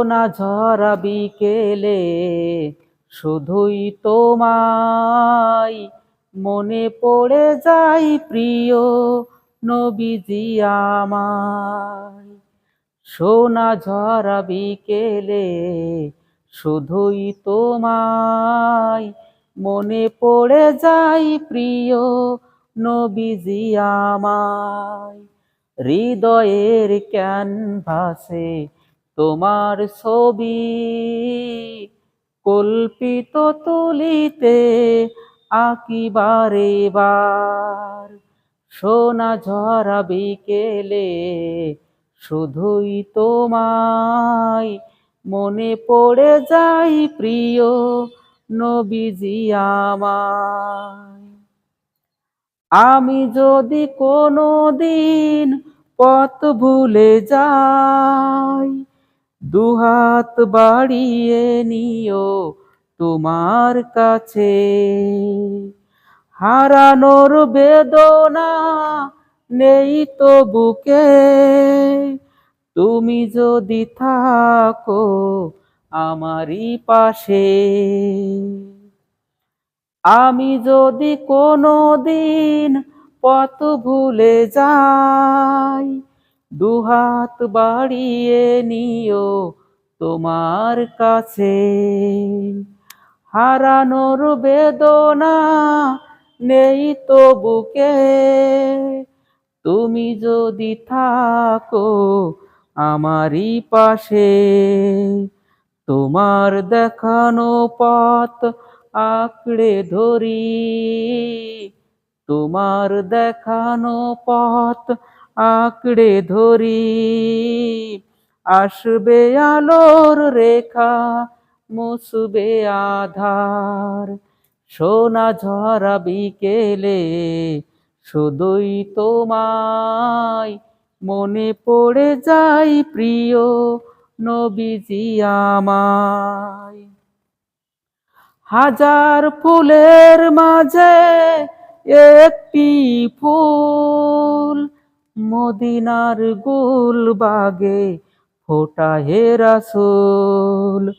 সোনা ঝরা বিকেলে শুধুই তোমায় মনে পড়ে যাই প্রিয় নবীজি আমায়। সোনা ঝরা বিকেলে শুধুই তোমায় মনে পড়ে যাই প্রিয় নবীজি আমায়। হৃদয়ের ক্যানভাসে তোমার ছবি কল্পিত তুলিতে আকিবারে বার। সোনা ঝরা বিকেলে শুধুই তোমায় মনে পড়ে যাই প্রিয় নবীজি আমায়। আমি যদি কোনো দিন পথ ভুলে যাই দুহাত বাড়িয়ে নিও তোমার কাছে। হারানোর বেদনা নেই তো বুকে। তুমি যদি থাকো আমারই পাশে। আমি যদি কোনো দিন পথ ভুলে যাই দুহাত বাড়িয়ে নিও তোমার কাছে। হারানোর বেদনা নেই তো বুকে। তুমি যদি থাকো আমারই পাশে, তোমার দেখানো পথ আঁকড়ে ধরি। তোমার দেখানো পথ আঁকড়ে ধরি। আসবে আলোর রেখা মুসবে আধার। সোনা ঝরা বিকেলে শুধুই তোমায়। মনে পড়ে যাই প্রিয় নবীজি আমায়। হাজার ফুলের মাঝে একটি ফুল। মদিনার গুলবাগে ফোটা হে রাসূল।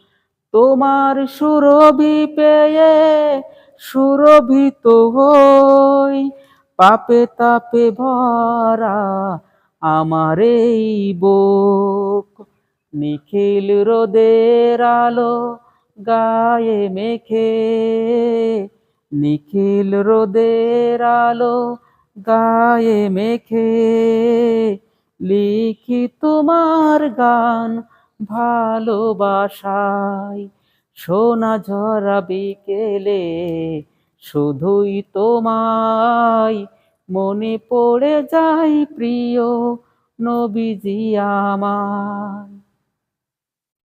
তোমার সুরভি পেয়ে সুরভিত হই। পাপে তাপে ভরা আমার এই বুক। নিখিল রোদের আলো গায়ে মেখে। নিখিল রোদের আলো গায়ে মেখে লিখি তোমার গান ভালোবাসায়। সোনা ঝরা বিকেলে শুধুই তোমায়। মনে পড়ে যাই প্রিয় নবীজি আমায়।